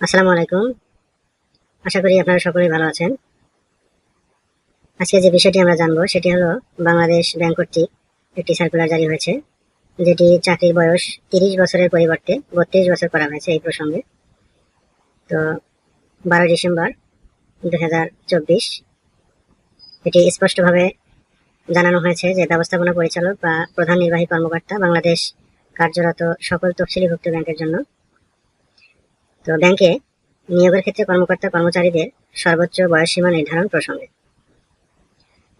আসসালামু আলাইকুম। আশা করি আপনারা সকলেই ভালো আছেন। আজকে যে বিষয়টি আমরা জানব, সেটি হলো বাংলাদেশ ব্যাংক কর্তৃক একটি সার্কুলার জারি হয়েছে, যেটি চাকরির বয়স তিরিশ বছরের পরিবর্তে বত্রিশ বছর করা হয়েছে এই প্রসঙ্গে। তো বারো ডিসেম্বর দু হাজার চব্বিশ এটি স্পষ্টভাবে জানানো হয়েছে যে ব্যবস্থাপনা পরিচালক বা প্রধান নির্বাহী কর্মকর্তা বাংলাদেশ কার্যরত সকল তফসিলিভুক্ত ব্যাংকের জন্য তো ব্যাংকে নিয়োগের ক্ষেত্রে কর্মকর্তা, কর্মচারীদের সর্বোচ্চ বয়সসীমা নির্ধারণ প্রসঙ্গে।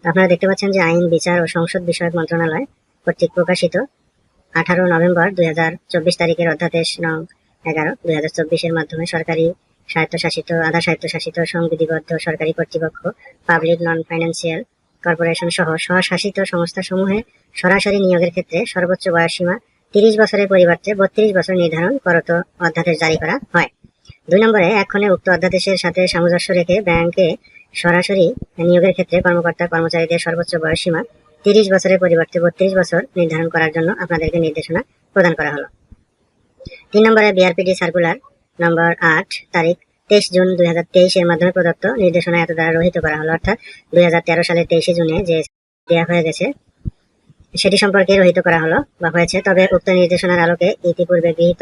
আপনারা দেখতে পাচ্ছেন যে আইন, বিচার ও সংসদ বিষয়ক মন্ত্রণালয় কর্তৃক প্রকাশিত আঠারো নভেম্বর দুই হাজার চব্বিশ তারিখের অধ্যাদেশ নং এগারো দুই হাজার চব্বিশের মাধ্যমে সরকারি স্বায়ত্তশাসিত, আধা স্বায়ত্তশাসিত, সংবিধিবদ্ধ সরকারি কর্তৃপক্ষ, পাবলিক নন ফাইন্যান্সিয়াল কর্পোরেশন সহ স্বশাসিত সংস্থাসমূহে সরাসরি নিয়োগের ক্ষেত্রে সর্বোচ্চ বয়সসীমা তিরিশ বছরের পরিবর্তে বত্রিশ বছর নির্ধারণ করত অধ্যাদেশ জারি করা হয়। দুই নম্বরে এক্ষণে উক্ত অধ্যাদেশের সাথে সামঞ্জস্য রেখে ব্যাংকে সরাসরি নিয়োগের ক্ষেত্রে কর্মকর্তা, কর্মচারীদের সর্বোচ্চ বয়সসীমা তিরিশ বছরের পরিবর্তে বত্রিশ বছর নির্ধারণ করার জন্য আপনাদেরকে নির্দেশনা প্রদান করা হলো। তিন নম্বরে বিআরপিডি সার্কুলার নম্বর আট, তারিখ তেইশ জুন দুই হাজার তেইশের মাধ্যমে প্রদত্ত নির্দেশনা এত দ্বারা রহিত করা হলো। অর্থাৎ দুই হাজার তেরো সালের তেইশে জুনে যে দেওয়া হয়ে গেছে, সেটি সম্পর্কে রহিত করা হলো বা হয়েছে। তবে উক্ত নির্দেশনার আলোকে ইতিপূর্বে গৃহীত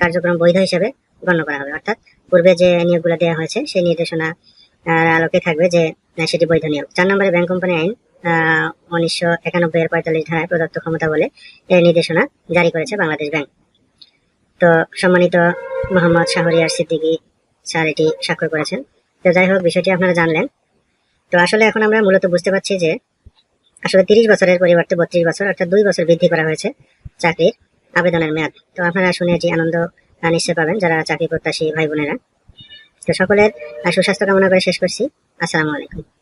কার্যক্রম বৈধ হিসেবে গণ্য করা হবে। অর্থাৎ পূর্বে যে নিয়োগগুলো দেওয়া হয়েছে, সেই নির্দেশনা আলোকে থাকবে যে সেটি বৈধ নিয়োগ। চার নম্বরে ব্যাংক কোম্পানি আইন উনিশশো একানব্বই এর পঁয়তাল্লিশ ধারায় প্রদত্ত ক্ষমতা বলে এই নির্দেশনা জারি করেছে বাংলাদেশ ব্যাংক। তো সম্মানিত মোহাম্মদ শাহরিয়ার সিদ্দিকী স্যার এটি স্বাক্ষর করেছেন। তো যাই হোক, বিষয়টি আপনারা জানলেন। তো আসলে এখন আমরা মূলত বুঝতে পারছি যে, আসলে তিরিশ বছরের পরিবর্তে বত্রিশ বছর, অর্থাৎ দুই বছর বৃদ্ধি করা হয়েছে চাকরির আবেদনের মেয়াদ। তো আপনারা শুনে এটি আনন্দ নিশ্চয় পাবেন যারা চাকরি প্রত্যাশী ভাই বোনেরা। তো সকলের সুস্বাস্থ্য কামনা করে শেষ করছি। আসসালামু আলাইকুম।